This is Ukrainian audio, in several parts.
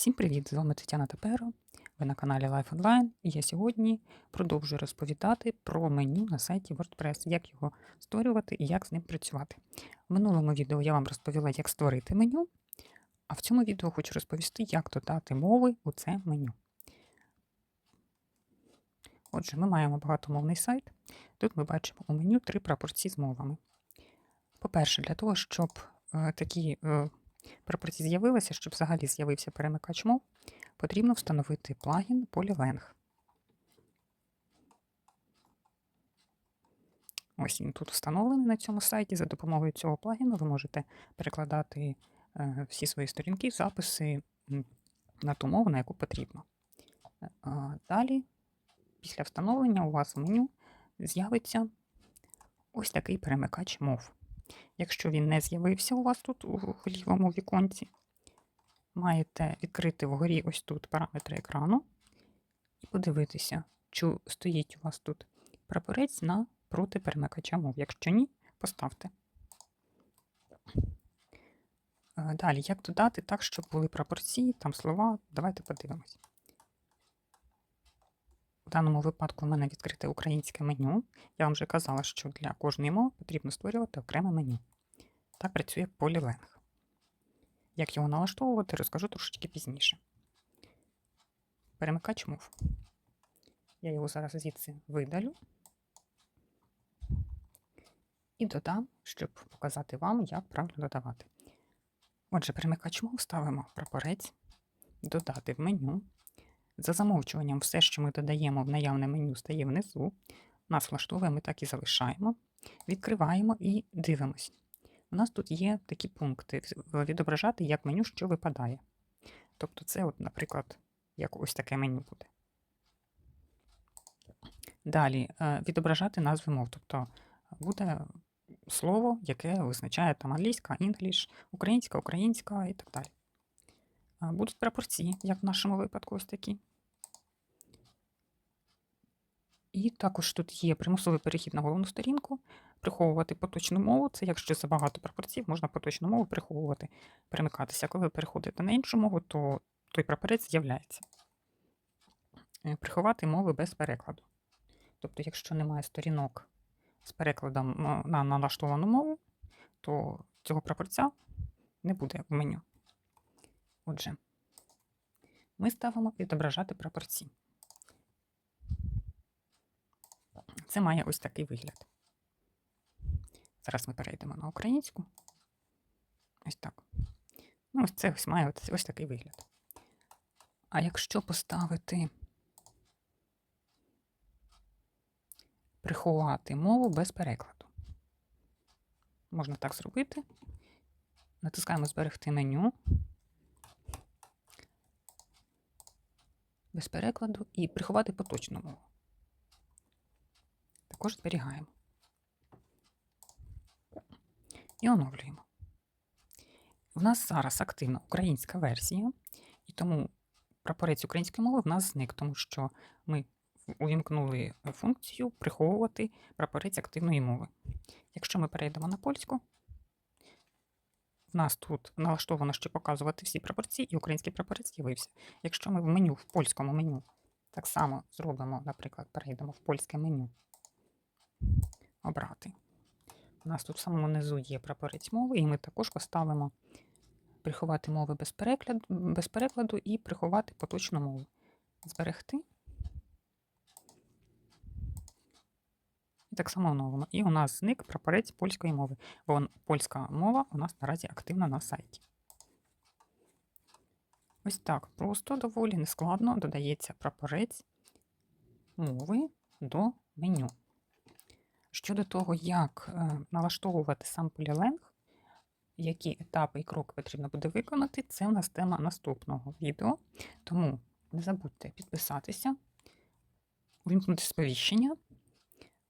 Всім привіт! З вами Тетяна Теперо. Ви на каналі Life Online. І я сьогодні продовжую розповідати про меню на сайті WordPress, як його створювати і як з ним працювати. В минулому відео я вам розповіла, як створити меню, а в цьому відео хочу розповісти, як додати мови у це меню. Отже, ми маємо багатомовний сайт. Тут ми бачимо у меню три прапорці з мовами. По-перше, для того, щоб е, такі прапорці з'явилися, щоб взагалі з'явився перемикач мов, потрібно встановити плагін Polylang. Ось він тут встановлений на цьому сайті. За допомогою цього плагіну ви можете перекладати е, всі свої сторінки, записи на ту мову, на яку потрібно. Е, Далі, після встановлення, у вас в меню з'явиться ось такий перемикач мов. Якщо він не з'явився у вас тут у лівому віконці, маєте відкрити вгорі ось тут параметри екрану і подивитися, чи стоїть у вас тут прапорець на проти перемикача мов. Якщо ні, поставте. Е, Далі, як додати так, щоб були прапорці, там слова. Давайте подивимось. В даному випадку в мене відкрите українське меню. Я вам вже казала, що для кожної мови потрібно створювати окреме меню. Так працює Polylang. Як його налаштовувати, розкажу трошечки пізніше. Перемикач мов. Я його зараз звідси видалю і додам, щоб показати вам, як правильно додавати. Отже, перемикач мов ставимо прапорець, додати в меню. За замовчуванням, все, що ми додаємо в наявне меню, стає внизу. Нас влаштовує, ми так і залишаємо. Відкриваємо і дивимось. У нас тут є такі пункти: відображати як меню, що випадає. Тобто, це, от, наприклад, як ось таке меню буде. Далі е, відображати назви мов. Тобто буде слово, яке визначає там англійська, інгліш, українська, українська і так далі. Е, Будуть прапорці, як в нашому випадку, ось такі. І також тут є примусовий перехід на головну сторінку, приховувати поточну мову. Це якщо забагато прапорців, можна поточну мову приховувати, перемикатися. Коли ви переходите на іншу мову, то той прапорець з'являється. Е, Приховати мови без перекладу. Тобто, якщо немає сторінок з перекладом на налаштовану мову, то цього прапорця не буде в меню. Отже, ми ставимо відображати прапорці. Це має ось такий вигляд. Зараз ми перейдемо на українську. Ось так. Ну, ось це ось має ось, ось такий вигляд. А якщо поставити приховати мову без перекладу, можна так зробити. Натискаємо зберегти меню. Без перекладу і приховати поточну мову. Також зберігаємо. І оновлюємо. В нас зараз активна українська версія, і тому прапорець української мови в нас зник, тому що ми увімкнули функцію приховувати прапорець активної мови. Якщо ми перейдемо на польську, в нас тут налаштовано, щоб показувати всі прапорці, і український прапорець з'явився. Якщо ми в меню, в польському меню, так само зробимо, наприклад, перейдемо в польське меню, обрати. У нас тут в самому низу є прапорець мови, і ми також поставимо приховати мови без перекладу, без перекладу і приховати поточну мову. Зберегти. І так само оновимо. І у нас зник прапорець польської мови, бо польська мова у нас наразі активна на сайті. Ось так просто доволі нескладно додається прапорець мови до меню. Щодо того, як е, налаштовувати сам Polylang, які етапи і кроки потрібно буде виконати, це у нас тема наступного відео. Тому не забудьте підписатися, увімкнути сповіщення.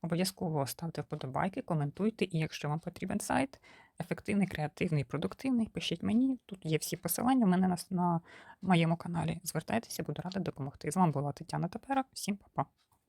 Обов'язково ставте вподобайки, коментуйте, і якщо вам потрібен сайт, ефективний, креативний, продуктивний, пишіть мені. Тут є всі посилання в мене на, на моєму каналі. Звертайтеся, буду рада допомогти. З вами була Тетяна Тапера. Всім па-па.